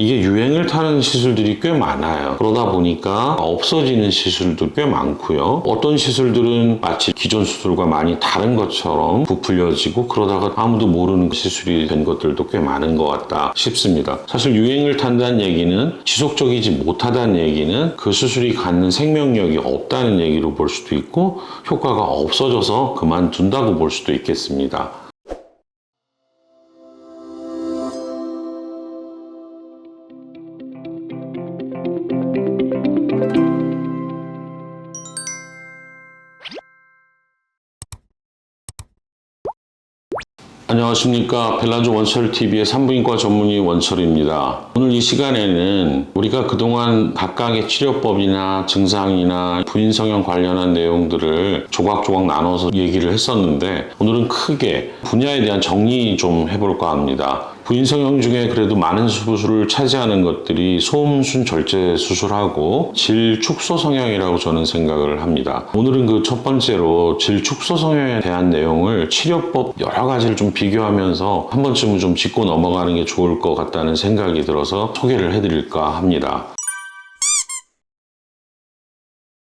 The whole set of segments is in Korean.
이게 유행을 타는 시술들이 꽤 많아요. 그러다 보니까 없어지는 시술도 꽤 많고요. 어떤 시술들은 마치 기존 수술과 많이 다른 것처럼 부풀려지고 그러다가 아무도 모르는 시술이 된 것들도 꽤 많은 것 같다 싶습니다. 사실 유행을 탄다는 얘기는 지속적이지 못하다는 얘기는 그 수술이 갖는 생명력이 없다는 얘기로 볼 수도 있고 효과가 없어져서 그만둔다고 볼 수도 있겠습니다. 안녕하십니까. 벨라조 원철TV의 산부인과 전문의 원철입니다. 오늘 이 시간에는 우리가 그동안 각각의 치료법이나 증상이나 부인성형 관련한 내용들을 조각조각 나눠서 얘기를 했었는데 오늘은 크게 분야에 대한 정리 좀 해볼까 합니다. 부인성형 중에 그래도 많은 수술을 차지하는 것들이 소음순 절제 수술하고 질축소 성형이라고 저는 생각을 합니다. 오늘은 그 첫 번째로 질축소 성형에 대한 내용을 치료법 여러 가지를 좀 비교하면서 한 번쯤은 좀 짚고 넘어가는 게 좋을 것 같다는 생각이 들어서 소개를 해드릴까 합니다.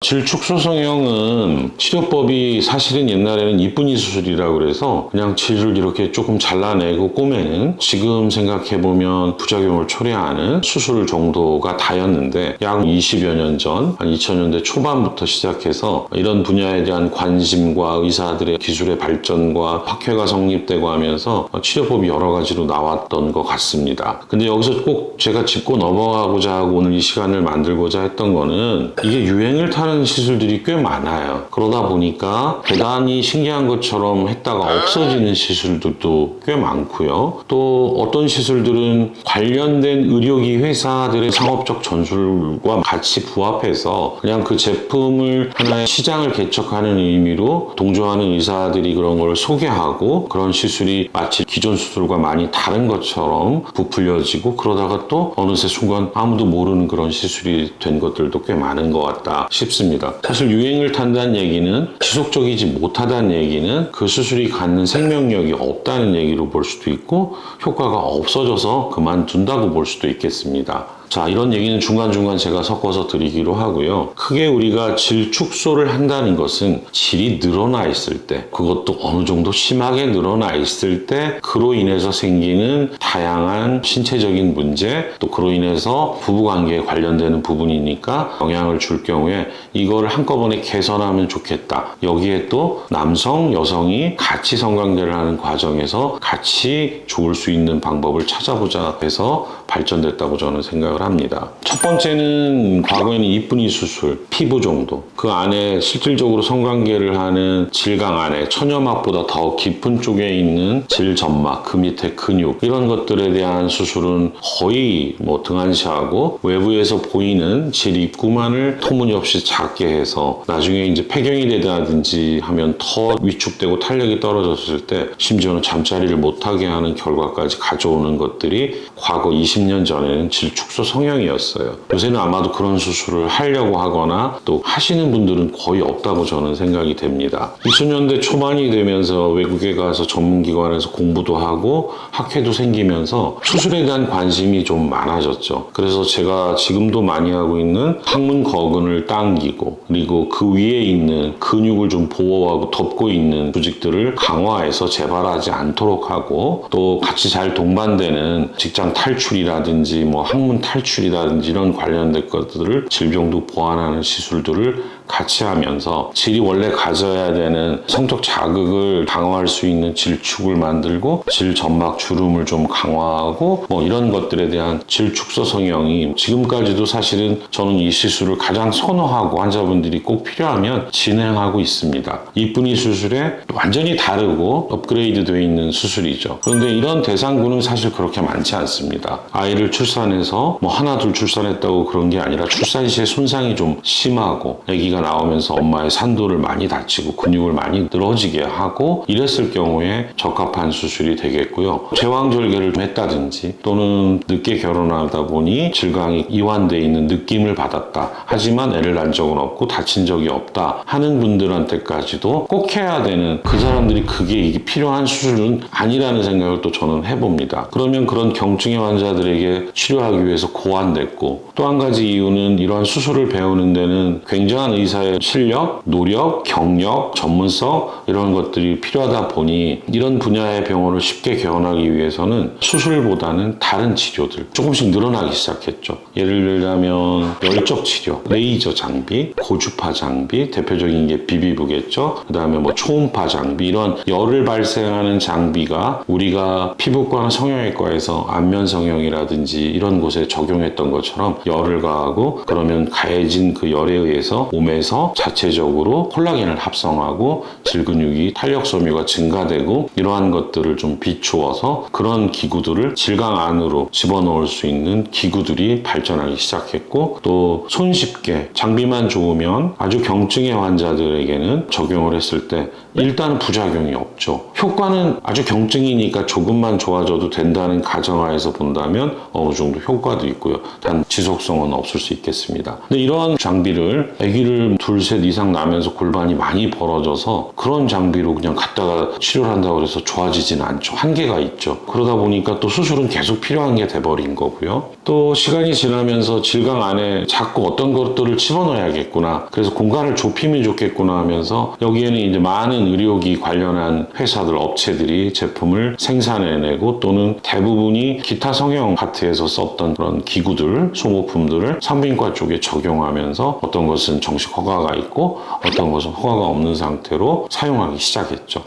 질축소 성형은 치료법이 사실은 옛날에는 이쁜이 수술이라고 그래서 그냥 질을 이렇게 조금 잘라내고 꼬매는 지금 생각해보면 부작용을 초래하는 수술 정도가 다였는데 약 20여 년 전, 한 2000년대 초반부터 시작해서 이런 분야에 대한 관심과 의사들의 기술의 발전과 학회가 성립되고 하면서 치료법이 여러 가지로 나왔던 것 같습니다. 근데 여기서 꼭 제가 짚고 넘어가고자 하고 오늘 이 시간을 만들고자 했던 거는 이게 유행을 타는 시술들이 꽤 많아요. 그러다 보니까 대단히 신기한 것처럼 했다가 없어지는 시술들도 꽤 많고요. 또 어떤 시술들은 관련된 의료기 회사들의 상업적 전술과 같이 부합해서 그냥 그 제품을 하나의 시장을 개척하는 의미로 동조하는 의사들이 그런 걸 소개하고 그런 시술이 마치 기존 수술과 많이 다른 것처럼 부풀려지고 그러다가 또 어느새 순간 아무도 모르는 그런 시술이 된 것들도 꽤 많은 것 같다 싶습니다. 사실 유행을 탄다는 얘기는 지속적이지 못하다는 얘기는 그 수술이 갖는 생명력이 없다는 얘기로 볼 수도 있고 효과가 없어져서 그만둔다고 볼 수도 있겠습니다. 자, 이런 얘기는 중간중간 제가 섞어서 드리기로 하고요. 크게 우리가 질 축소를 한다는 것은 질이 늘어나 있을 때, 그것도 어느 정도 심하게 늘어나 있을 때, 그로 인해서 생기는 다양한 신체적인 문제, 또 그로 인해서 부부관계에 관련되는 부분이니까 영향을 줄 경우에 이거를 한꺼번에 개선하면 좋겠다. 여기에 또 남성, 여성이 같이 성관계를 하는 과정에서 같이 좋을 수 있는 방법을 찾아보자 해서 발전됐다고 저는 생각을 합니다. 첫 번째는 과거에는 이쁜이 수술, 피부 정도. 그 안에 실질적으로 성관계를 하는 질강 안에 천여막보다 더 깊은 쪽에 있는 질점막, 그 밑에 근육 이런 것들에 대한 수술은 거의 뭐 등한시하고 외부에서 보이는 질 입구만을 터무니없이 작게 해서 나중에 이제 폐경이 되다든지 하면 더 위축되고 탄력이 떨어졌을 때 심지어는 잠자리를 못하게 하는 결과까지 가져오는 것들이 과거 20년 전에는 질축소 성형이었어요. 요새는 아마도 그런 수술을 하려고 하거나 또 하시는 분들은 거의 없다고 저는 생각이 됩니다. 2000년대 초반이 되면서 외국에 가서 전문기관에서 공부도 하고 학회도 생기면서 수술에 대한 관심이 좀 많아졌죠. 그래서 제가 지금도 많이 하고 있는 항문 거근을 당기고 그리고 그 위에 있는 근육을 좀 보호하고 덮고 있는 조직들을 강화해서 재발하지 않도록 하고 또 같이 잘 동반되는 직장 탈출이 라든지 뭐 항문 탈출이라든지 이런 관련된 것들을 질병도 보완하는 시술들을 같이 하면서 질이 원래 가져야 되는 성적 자극을 강화할 수 있는 질축을 만들고 질 점막 주름을 좀 강화하고 뭐 이런 것들에 대한 질축소 성형이 지금까지도 사실은 저는 이 시술을 가장 선호하고 환자분들이 꼭 필요하면 진행하고 있습니다. 이쁜이 수술에 완전히 다르고 업그레이드 되어 있는 수술이죠. 그런데 이런 대상군은 사실 그렇게 많지 않습니다. 아이를 출산해서 뭐 하나 둘 출산했다고 그런 게 아니라 출산 시에 손상이 좀 심하고 아기가 나오면서 엄마의 산도를 많이 다치고 근육을 많이 늘어지게 하고 이랬을 경우에 적합한 수술이 되겠고요. 제왕절개를 좀 했다든지 또는 늦게 결혼하다 보니 질강이 이완돼 있는 느낌을 받았다. 하지만 애를 낳은 적은 없고 다친 적이 없다 하는 분들한테까지도 꼭 해야 되는 그 사람들이 그게 필요한 수술은 아니라는 생각을 또 저는 해봅니다. 그러면 그런 경증의 환자들의 환자들에게 치료하기 위해서 고안됐고 또 한 가지 이유는 이러한 수술을 배우는 데는 굉장한 의사의 실력, 노력, 경력, 전문성 이런 것들이 필요하다 보니 이런 분야의 병원을 쉽게 개원하기 위해서는 수술보다는 다른 치료들 조금씩 늘어나기 시작했죠. 예를 들자면 열적 치료, 레이저 장비, 고주파 장비, 대표적인 게 비비부겠죠. 그 다음에 뭐 초음파 장비 이런 열을 발생하는 장비가 우리가 피부과나 성형외과에서 안면 성형이라 든지 이런 곳에 적용했던 것처럼 열을 가하고 그러면 가해진 그 열에 의해서 몸에서 자체적으로 콜라겐을 합성하고 질근육이 탄력 섬유가 증가되고 이러한 것들을 좀 비추어서 그런 기구들을 질강 안으로 집어넣을 수 있는 기구들이 발전하기 시작했고 또 손쉽게 장비만 좋으면 아주 경증의 환자들에게는 적용을 했을 때 일단 부작용이 없죠. 효과는 아주 경증이니까 조금만 좋아져도 된다는 가정하에서 본다면 어느 정도 효과도 있고요. 단 지속성은 없을 수 있겠습니다. 근데 이러한 장비를 아기를 둘, 셋 이상 나면서 골반이 많이 벌어져서 그런 장비로 그냥 갖다가 치료를 한다고 해서 좋아지진 않죠. 한계가 있죠. 그러다 보니까 또 수술은 계속 필요한 게 돼버린 거고요. 또 시간이 지나면서 질강 안에 자꾸 어떤 것들을 집어넣어야겠구나. 그래서 공간을 좁히면 좋겠구나 하면서 여기에는 이제 많은 의료기 관련한 회사들, 업체들이 제품을 생산해내고 또는 대부분이 기타 성형 파트에서 썼던 그런 기구들, 소모품들을 산부인과 쪽에 적용하면서 어떤 것은 정식 허가가 있고 어떤 것은 허가가 없는 상태로 사용하기 시작했죠.